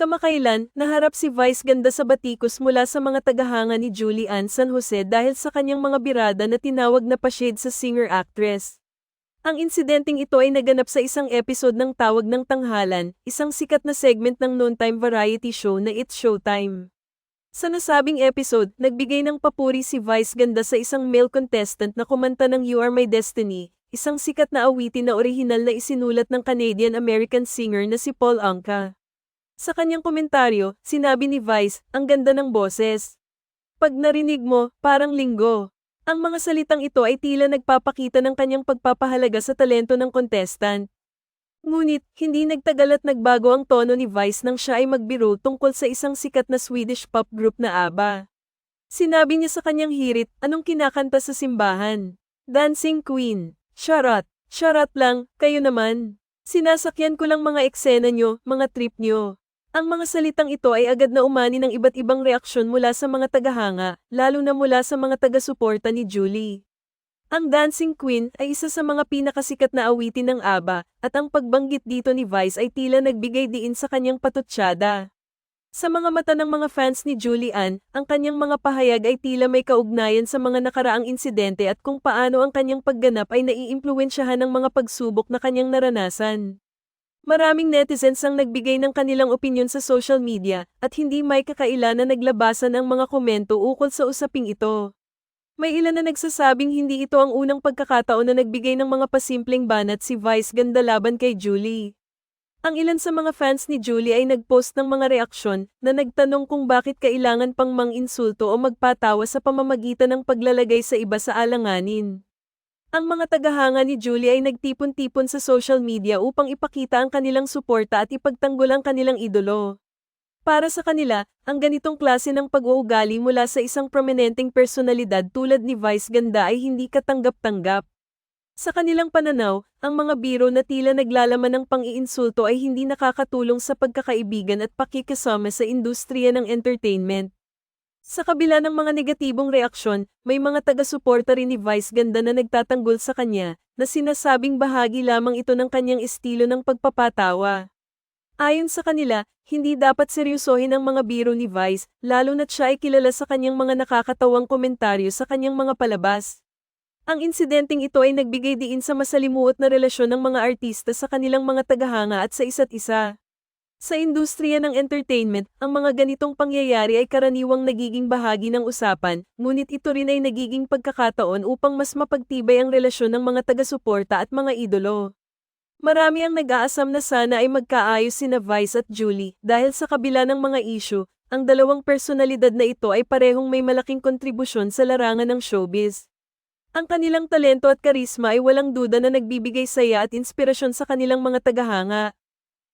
Kamakailan, naharap si Vice Ganda sa batikos mula sa mga tagahanga ni Julie Ann San Jose dahil sa kanyang mga birada na tinawag na pa-shade sa singer-actress. Ang insidenteng ito ay naganap sa isang episode ng Tawag ng Tanghalan, isang sikat na segment ng noontime variety show na It's Showtime. Sa nasabing episode, nagbigay ng papuri si Vice Ganda sa isang male contestant na kumanta ng You Are My Destiny, isang sikat na awitin na orihinal na isinulat ng Canadian-American singer na si Paul Anka. Sa kanyang komentaryo, sinabi ni Vice, ang ganda ng boses. Pag narinig mo, parang linggo. Ang mga salitang ito ay tila nagpapakita ng kanyang pagpapahalaga sa talento ng contestant. Ngunit, hindi nagtagal at nagbago ang tono ni Vice nang siya ay magbiro tungkol sa isang sikat na Swedish pop group na ABBA. Sinabi niya sa kanyang hirit, anong kinakanta sa simbahan? Dancing Queen. Charot. Charot lang, kayo naman. Sinasakyan ko lang mga eksena nyo, mga trip nyo. Ang mga salitang ito ay agad na umani ng iba't ibang reaksyon mula sa mga tagahanga, lalo na mula sa mga taga-suporta ni Julie. Ang Dancing Queen ay isa sa mga pinakasikat na awitin ng ABBA, at ang pagbanggit dito ni Vice ay tila nagbigay diin sa kanyang patutsyada. Sa mga mata ng mga fans ni Julie Ann, ang kanyang mga pahayag ay tila may kaugnayan sa mga nakaraang insidente at kung paano ang kanyang pagganap ay naiimpluwensyahan ng mga pagsubok na kanyang naranasan. Maraming netizens ang nagbigay ng kanilang opinyon sa social media, at hindi may kakailan na naglabasan ang mga komento ukol sa usaping ito. May ilan na nagsasabing hindi ito ang unang pagkakataon na nagbigay ng mga pasimpleng banat si Vice ganda laban kay Julie. Ang ilan sa mga fans ni Julie ay nagpost ng mga reaksyon na nagtanong kung bakit kailangan pang mang-insulto o magpatawa sa pamamagitan ng paglalagay sa iba sa alanganin. Ang mga tagahanga ni Julie ay nagtipon-tipon sa social media upang ipakita ang kanilang suporta at ipagtanggol ang kanilang idolo. Para sa kanila, ang ganitong klase ng pag-uugali mula sa isang prominenteng personalidad tulad ni Vice Ganda ay hindi katanggap-tanggap. Sa kanilang pananaw, ang mga biro na tila naglalaman ng pang-iinsulto ay hindi nakakatulong sa pagkakaibigan at pakikisama sa industriya ng entertainment. Sa kabila ng mga negatibong reaksyon, may mga taga-suporta rin ni Vice Ganda na nagtatanggol sa kanya, na sinasabing bahagi lamang ito ng kanyang estilo ng pagpapatawa. Ayon sa kanila, hindi dapat seryosohin ang mga biro ni Vice, lalo na't siya ay kilala sa kanyang mga nakakatawang komentaryo sa kanyang mga palabas. Ang insidenteng ito ay nagbigay diin sa masalimuot na relasyon ng mga artista sa kanilang mga tagahanga at sa isa't isa. Sa industriya ng entertainment, ang mga ganitong pangyayari ay karaniwang nagiging bahagi ng usapan, ngunit ito rin ay nagiging pagkakataon upang mas mapagtibay ang relasyon ng mga taga-suporta at mga idolo. Marami ang nag-aasam na sana ay magkaayos sina Vice at Julie dahil sa kabila ng mga issue, ang dalawang personalidad na ito ay parehong may malaking kontribusyon sa larangan ng showbiz. Ang kanilang talento at karisma ay walang duda na nagbibigay saya at inspirasyon sa kanilang mga tagahanga.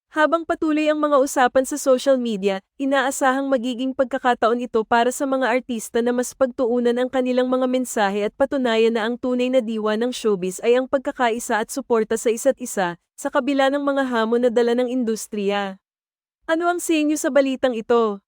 Habang patuloy ang mga usapan sa social media, inaasahang magiging pagkakataon ito para sa mga artista na mas pagtuunan ang kanilang mga mensahe at patunayan na ang tunay na diwa ng showbiz ay ang pagkakaisa at suporta sa isa't isa, sa kabila ng mga hamon na dala ng industriya. Ano ang sa inyo sa balitang ito?